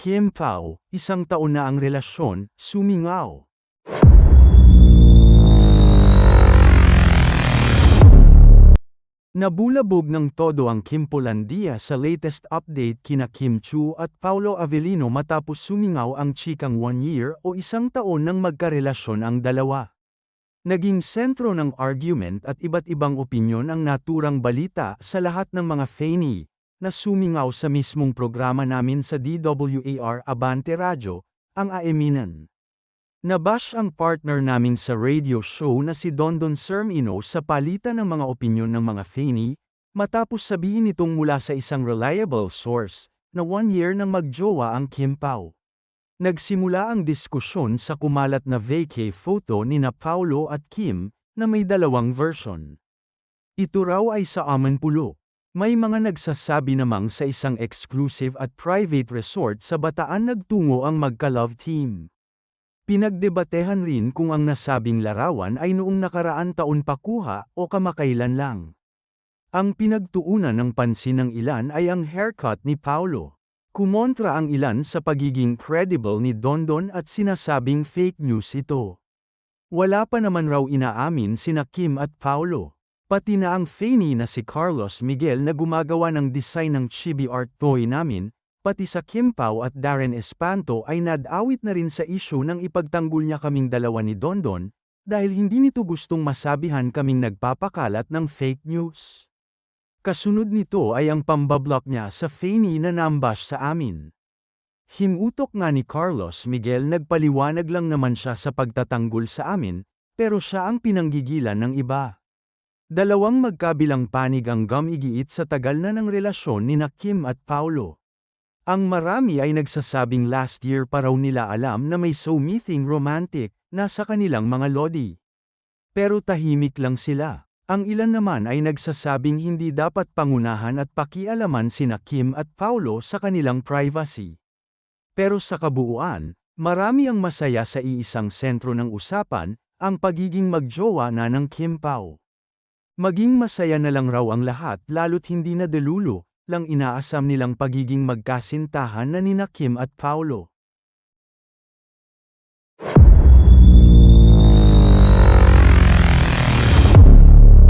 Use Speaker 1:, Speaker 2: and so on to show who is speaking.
Speaker 1: Kim Pao, isang taon na ang relasyon, sumingaw. Nabulabog ng todo ang Kim Polandia sa latest update kina Kim Chu at Paulo Avellino matapos sumingaw ang chikang one year o isang taon nang magkarelasyon ang dalawa. Naging sentro ng argument at iba't ibang opinyon ang naturang balita sa lahat ng mga Fanny, na sumingaw sa mismong programa namin sa DWAR Abante Radyo, ang Aeminan. Nabash ang partner naming sa radio show na si Dondon Sermino sa palitan ng mga opinyon ng mga Fanny, matapos sabihin nitong mula sa isang reliable source, na one year nang magjowa ang Kim Pao. Nagsimula ang diskusyon sa kumalat na vacay photo ni na Paulo at Kim, na may dalawang version. Ito raw ay sa Amanpulo. May mga nagsasabi namang sa isang exclusive at private resort sa Bataan nagtungo ang magka-love team. Pinagdebatehan rin kung ang nasabing larawan ay noong nakaraan taon pa kuha o kamakailan lang. Ang pinagtuunan ng pansin ng ilan ay ang haircut ni Paulo. Kumontra ang ilan sa pagiging credible ni Dondon at sinasabing fake news ito. Wala pa naman raw inaamin sina Kim at Paulo. Pati na ang Fanny na si Carlos Miguel na gumagawa ng design ng chibi art toy namin, pati sa Kim Pao at Darren Espanto ay nadawit na rin sa issue ng ipagtanggol niya kaming dalawa ni Dondon, dahil hindi nito gustong masabihan kaming nagpapakalat ng fake news. Kasunod nito ay ang pambablock niya sa Fanny na nambash sa amin. Himutok nga ni Carlos Miguel nagpaliwanag lang naman siya sa pagtatanggol sa amin, pero siya ang pinanggigilan ng iba. Dalawang magkabilang panig ang gumigiit sa tagal na ng relasyon ni na Kim at Paulo. Ang marami ay nagsasabing last year pa raw nila alam na may so-meeting romantic, nasa kanilang mga lodi. Pero tahimik lang sila. Ang ilan naman ay nagsasabing hindi dapat pangunahan at pakialaman sina Kim at Paulo sa kanilang privacy. Pero sa kabuuan, marami ang masaya sa iisang sentro ng usapan, ang pagiging magjowa na ng Kim Pao. Maging masaya na lang raw ang lahat lalo't hindi na delulu, lang inaasam nilang pagiging magkasintahan na nina Kim at Paulo.